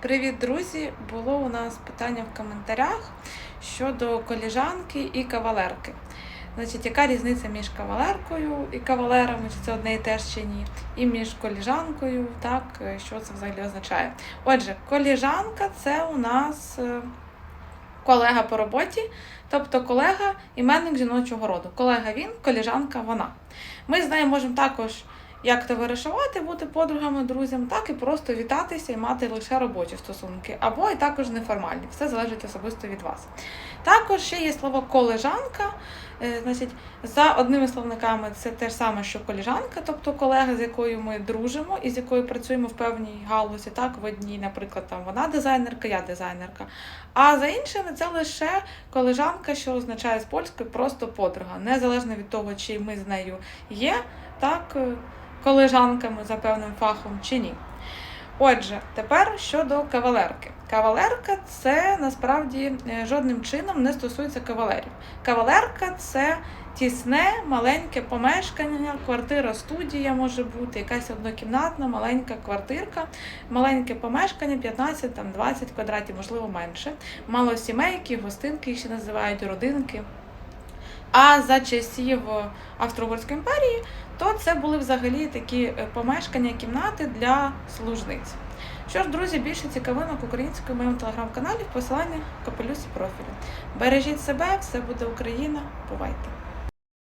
Привіт, друзі! Було у нас питання в коментарях щодо коліжанки і кавалерки. Значить, яка різниця між кавалеркою і кавалерами, чи це одне і те ж чи ні, і між коліжанкою, так, що це взагалі означає. Отже, коліжанка це у нас е, колега по роботі, тобто колега іменник жіночого роду. Колега він, коліжанка вона. Ми з нею можемо також як товаришувати, бути подругами, друзям, так і просто вітатися і мати лише робочі стосунки, або і також неформальні. Все залежить особисто від вас. Також ще є слово колежанка. Е, Значить, за одними словниками це те ж саме, що коліжанка, тобто колега, з якою ми дружимо і з якою працюємо в певній галузі, так, в одній, наприклад, там вона дизайнерка, я дизайнерка. А за іншими це лише колежанка, що означає з польської просто подруга, незалежно від того, чи ми з нею є, так, е, колежанками за певним фахом чи ні. Отже, тепер щодо кавалерки. Кавалерка це насправді е, жодним чином не стосується кавалерів. Кавалерка це тісне, маленьке помешкання, квартира, студія може бути, якась однокімнатна, маленька квартирка, маленьке помешкання, 15 там 20 квадратів, можливо, менше. Малосімейки, гостинки їх ще називають родинки. А за часів Австро-Угорської імперії, то це були взагалі такі е, помешкання, кімнати для служниць. Що ж, друзі, більше цікавинок української в моєму телеграм-каналі в посиланні капелюсі профілю. Бережіть себе, все буде Україна. Бувайте!